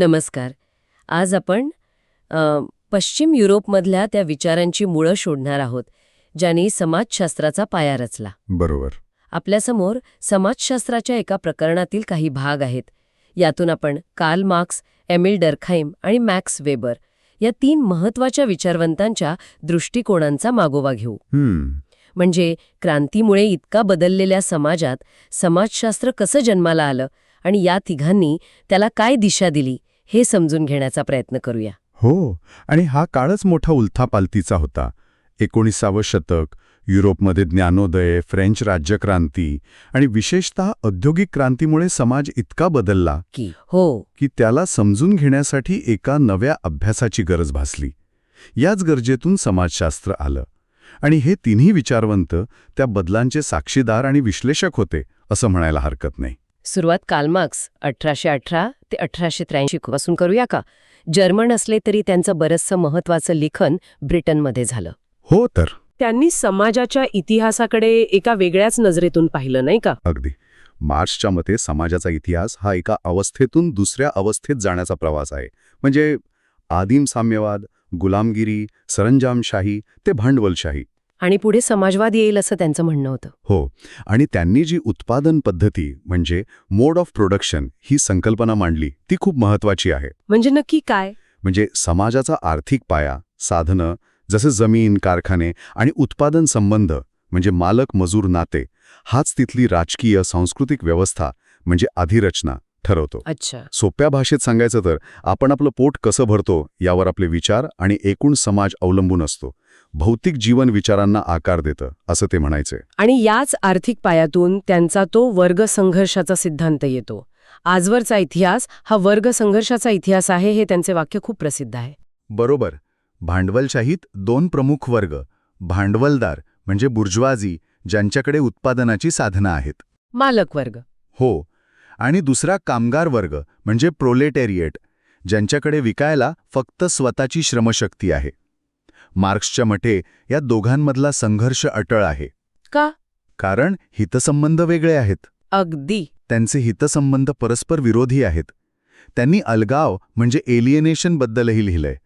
नमस्कार. आज आपण पश्चिम युरोपमधल्या त्या विचारांची मुळं शोधणार आहोत ज्यांनी समाजशास्त्राचा पाया रचला. बरोबर. आपल्यासमोर समाजशास्त्राच्या एका प्रकरणातील काही भाग आहेत. यातून आपण कार्ल मार्क्स एमिल डरखाईम आणि मॅक्स वेबर या तीन महत्त्वाच्या विचारवंतांच्या दृष्टिकोनांचा मागोवा घेऊ. म्हणजे क्रांतीमुळे इतका बदललेल्या समाजात समाजशास्त्र कसं जन्माला आलं आणि या तिघांनी त्याला काय दिशा दिली हे समजून घेण्याचा प्रयत्न करूया. हो आणि हा काळच मोठा उलथापालतीचा होता. एकोणीसावं शतक युरोपमध्ये ज्ञानोदय फ्रेंच राज्यक्रांती आणि विशेषतः औद्योगिक क्रांतीमुळे समाज इतका बदलला की हो. की त्याला समजून घेण्यासाठी एका नव्या अभ्यासाची गरज भासली. याच गरजेतून समाजशास्त्र आलं. आणि हे तिन्ही विचारवंत त्या बदलांचे साक्षीदार आणि विश्लेषक होते असं म्हणायला हरकत नाही. सुरुवात कालमार्क्स अठराशे अठरा ते अठराशे त्र्याऐंशी पासून करूया का? जर्मन असले तरी त्यांचं बरंचसं महत्वाचं लिखन ब्रिटनमध्ये झालं. हो तर. त्यांनी समाजाच्या इतिहासाकडे एका वेगळ्याच नजरेतून पाहिलं नाही का? अगदी. मार्क्सच्या मते समाजाचा इतिहास हा एका अवस्थेतून दुसऱ्या अवस्थेत जाण्याचा प्रवास आहे. म्हणजे आदिम साम्यवाद गुलामगिरी सरंजामशाही ते भांडवलशाही. आणि पुढे समाजवाद येईल असं त्यांचं म्हणणं होतं. हो. आणि त्यांनी जी उत्पादन पद्धती म्हणजे मोड ऑफ प्रोडक्शन ही संकल्पना मांडली ती खूप महत्वाची आहे. म्हणजे नक्की काय? म्हणजे समाजाचा आर्थिक पाया साधनं जसे जमीन कारखाने आणि उत्पादन संबंध म्हणजे मालक मजूर नाते हाच तिथली राजकीय सांस्कृतिक व्यवस्था म्हणजे अधिरचना. ठरवतो. अच्छा. सोप्या भाषेत सांगायचं तर आपण आपलं पोट कसं भरतो यावर आपले विचार आणि एकूण समाज अवलंबून असतो. भौतिक जीवन विचारांना आकार देतं असं ते म्हणायचे. आणि याच आर्थिक पायातून त्यांचा तो वर्ग संघर्षाचा सिद्धांत येतो. आजवरचा इतिहास हा वर्ग संघर्षाचा इतिहास आहे हे त्यांचे वाक्य खूप प्रसिद्ध आहे. बरोबर. भांडवलशाहीत दोन प्रमुख वर्ग भांडवलदार म्हणजे बुर्जवाजी ज्यांच्याकडे उत्पादनाची साधनं आहेत. मालक वर्ग. हो. आणि दुसरा कामगार वर्ग म्हणजे प्रोलेटेरिएट ज्यांच्याकडे विकायला फक्त स्वतःची श्रमशक्ती आहे. मार्क्सच्या मते या दोघांमधला संघर्ष अटळ आहे. का? कारण हितसंबंध वेगळे आहेत. अगदी. त्यांचे हितसंबंध परस्पर विरोधी आहेत. त्यांनी अलगाव म्हणजे एलियनेशनबद्दलही लिहिलंय.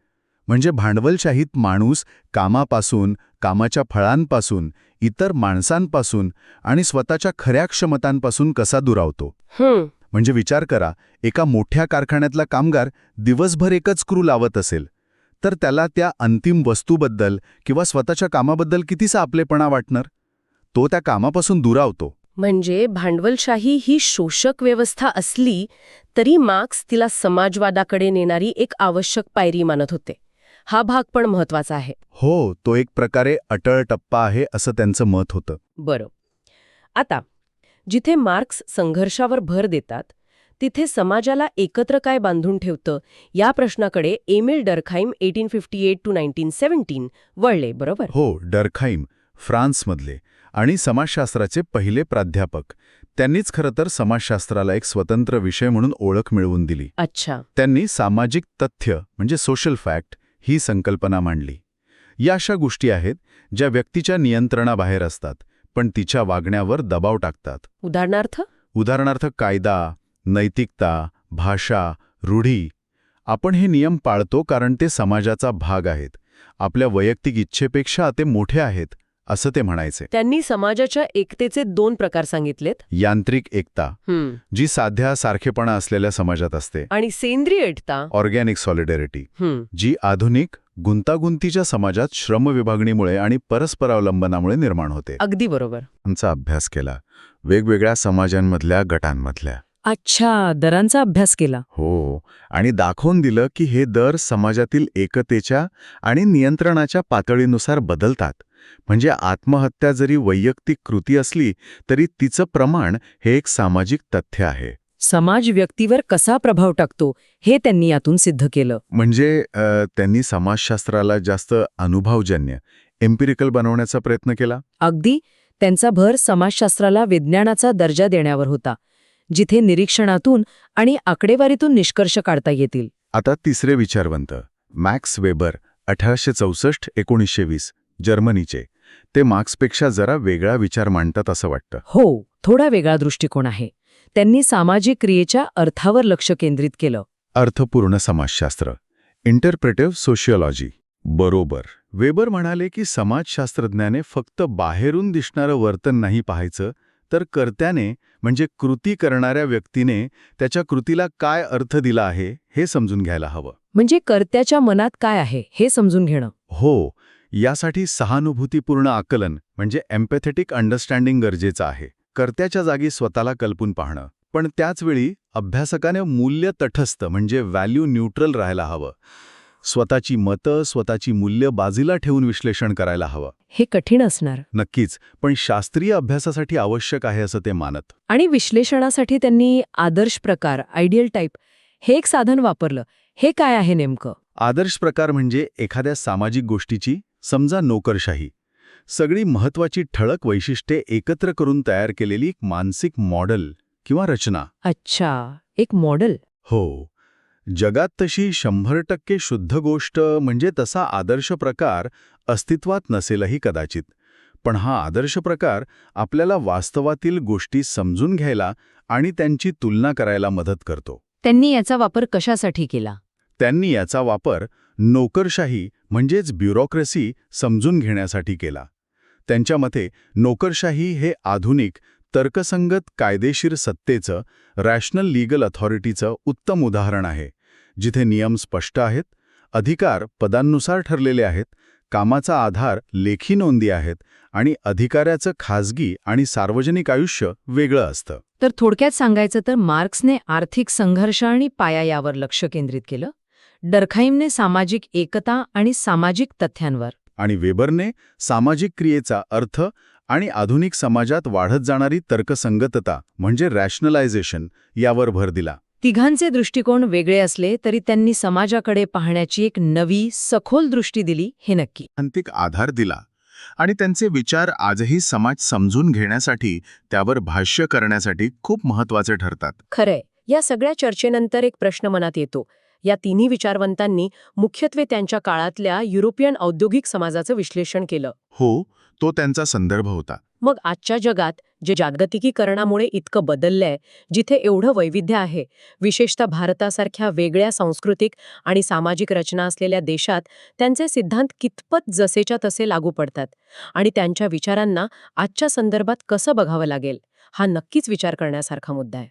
म्हणजे भांडवलशाहीत माणूस कामापासून कामाच्या फळांपासून इतर माणसांपासून आणि स्वतःच्या खऱ्या क्षमतांपासून कसा दुरावतो? म्हणजे विचार करा एका मोठ्या कारखान्यातला कामगार दिवसभर एकच स्क्रू लावत असेल तर त्याला त्या अंतिम वस्तूबद्दल किंवा स्वतःच्या कामाबद्दल कितीसा आपलेपणा वाटणार? तो त्या कामापासून दुरावतो. म्हणजे भांडवलशाही ही शोषक व्यवस्था असली तरी मार्क्स तिला समाजवादाकडे नेणारी एक आवश्यक पायरी मानत होते. हा भाग पण महत्त्वाचा आहे. हो तो एक प्रकारे अटळ टप्पा आहे असं त्यांचं मत होतं. बरं. आता जिथे मार्क्स संघर्षावर भर देतात तिथे समाजाला एकत्र काय बांधून ठेवतं या प्रश्नाकडे Emile Durkheim eighteen fifty eight to nineteen seventeen वळले बरोबर? हो डरखाईम फ्रान्समधले आणि समाजशास्त्राचे पहिले प्राध्यापक. त्यांनीच खरं तर समाजशास्त्राला एक स्वतंत्र विषय म्हणून ओळख मिळवून दिली. अच्छा. त्यांनी सामाजिक तथ्य म्हणजे सोशल फॅक्ट ही संकल्पना मांडली. या अशा गोष्टी आहेत ज्या व्यक्तीच्या नियंत्रणाबाहेर असतात पण तिच्या वागण्यावर दबाव टाकतात. उदाहरणार्थ? उदाहरणार्थ कायदा नैतिकता भाषा रूढी. आपण हे नियम पाळतो कारण ते समाजाचा भाग आहेत. आपल्या वैयक्तिक इच्छेपेक्षा ते मोठे आहेत. असं ते म्हणायचे. त्यांनी समाजाच्या एकतेचे दोन प्रकार सांगितलेत. यांत्रिक एकता हम्म. जी साध्या सारखेपणा असलेल्या समाजात असते. आणि सेंद्रिय एकता. ऑर्गॅनिक सॉलिडॅरिटी हम्म. जी आधुनिक गुंतागुंतीच्या समाजात श्रम विभागणीमुळे आणि परस्परावलंबनामुळे निर्माण होते. अगदी बरोबर. आमचा अभ्यास केला. वेगवेगळ्या समाजांमधल्या गटांमधल्या. अच्छा दरांचा अभ्यास केला. हो. आणि दाखवून दिलं की हे दर समाजातील एकतेच्या आणि नियंत्रणाच्या पातळीनुसार बदलतात. म्हणजे आत्महत्या जरी वैयक्तिक कृती असली तरी तिचं प्रमाण हे एक सामाजिक तथ्य आहे. समाज व्यक्तीवर कसा प्रभाव टाकतो हे त्यांनी यातून सिद्ध केलं. म्हणजे त्यांनी समाजशास्त्राला जास्त अनुभवजन्य एम्पिरिकल बनवण्याचा प्रयत्न केला? अगदी. त्यांचा भर समाजशास्त्राला विज्ञानाचा दर्जा देण्यावर होता जिथे निरीक्षणातून आणि आकडेवारीतून निष्कर्ष काढता येतील. आता तिसरे विचारवंत मॅक्स वेबर अठराशे चौसष्ट एकोणीसशे वीस. जर्मनीचे. ते मार्क्सपेक्षा जरा वेगळा विचार मांडतात असं वाटतं. हो थोडा वेगळा दृष्टिकोन आहे. त्यांनी सामाजिक क्रियेच्या अर्थावर लक्ष केंद्रित केलं. अर्थपूर्ण समाजशास्त्र. इंटरप्रेटिव्ह सोशिओलॉजी बरोबर. वेबर म्हणाले की समाजशास्त्रज्ञाने फक्त बाहेरून दिसणारं वर्तन नाही पाहायचं तर कर्त्याने म्हणजे कृती करणाऱ्या व्यक्तीने त्याच्या कृतीला काय अर्थ दिला आहे हे समजून घ्यायला हवं. म्हणजे कर्त्याच्या मनात काय आहे हे समजून घेणं. हो यासाठी सहानुभूतीपूर्ण आकलन म्हणजे एम्पॅथेटिक अंडरस्टँडिंग गरजेचं आहे. कर्त्याच्या जागी स्वतःला कल्पून पाहणं. पण त्याचवेळी अभ्यासकाने मूल्य तटस्थ म्हणजे व्हॅल्यू न्यूट्रल राहायला हवं. स्वतःची मतं स्वतःची मूल्य बाजूला ठेवून विश्लेषण करायला हवं. हे कठीण असणार. नक्कीच पण शास्त्रीय अभ्यासासाठी आवश्यक आहे असं ते मानत. आणि विश्लेषणासाठी त्यांनी आदर्श प्रकार आयडियल टाईप हे एक साधन वापरलं. हे काय आहे नेमकं? आदर्श प्रकार म्हणजे एखाद्या सामाजिक गोष्टीची समजा नोकरशाही. सगळी महत्वाची ठळक वैशिष्ट्ये एकत्र करून तयार केलेली एक मानसिक मॉडेल किंवा रचना. अच्छा एक मॉडेल. हो. जगात तशी शंभर टक्के शुद्ध गोष्ट म्हणजे तसा आदर्श प्रकार अस्तित्वात नसेलही कदाचित. पण हा आदर्श प्रकार आपल्याला वास्तवातील गोष्टी समजून घ्यायला आणि त्यांची तुलना करायला मदत करतो. त्यांनी याचा वापर कशासाठी केला? त्यांनी याचा वापर नोकरशाही म्हणजेच ब्युरोक्रेसी समजून घेण्यासाठी केला. त्यांच्या मते नोकरशाही हे आधुनिक तर्कसंगत कायदेशीर सत्तेचं रॅशनल लीगल अथॉरिटीचं उत्तम उदाहरण आहे जिथे नियम स्पष्ट आहेत अधिकार पदांनुसार ठरलेले आहेत कामाचा आधार लेखी नोंदी आहेत आणि अधिकाऱ्याचं खाजगी आणि सार्वजनिक आयुष्य वेगळं असतं. तर थोडक्यात सांगायचं तर मार्क्सने आर्थिक संघर्ष आणि पाया यावर लक्ष केंद्रित केलं? डरखाईमने सामाजिक एकता आणि सामाजिक तथ्यांवर. आणि वेबरने सामाजिक क्रियेचा अर्थ आणि आधुनिक समाजात वाढत जाणारी तर्कसंगतता म्हणजे रॅशनलायझेशन यावर भर दिला. तिघांचे दृष्टिकोन वेगळे असले तरी त्यांनी समाजाकडे पाहण्याची एक नवी सखोल दृष्टी दिली हे नक्की. अंतिक आधार दिला आणि त्यांचे विचार आजही समाज समजून घेण्यासाठी त्यावर भाष्य करण्यासाठी खूप महत्त्वाचे ठरतात. खरंय. या सगळ्या चर्चेनंतर एक प्रश्न मनात येतो. या तिन्ही विचारवंतांनी मुख्यत्वे त्यांच्या काळातल्या युरोपियन औद्योगिक समाजाचं विश्लेषण केलं. हो तो त्यांचा संदर्भ होता. मग आजच्या जगात जे जागतिकीकरणामुळे इतकं बदललंय जिथे एवढं वैविध्य आहे विशेषतः भारतासारख्या वेगळ्या सांस्कृतिक आणि सामाजिक रचना असलेल्या देशात त्यांचे सिद्धांत कितपत जसेच्या तसे लागू पडतात आणि त्यांच्या विचारांना आजच्या संदर्भात कसं बघावं लागेल हा नक्कीच विचार करण्यासारखा मुद्दा आहे.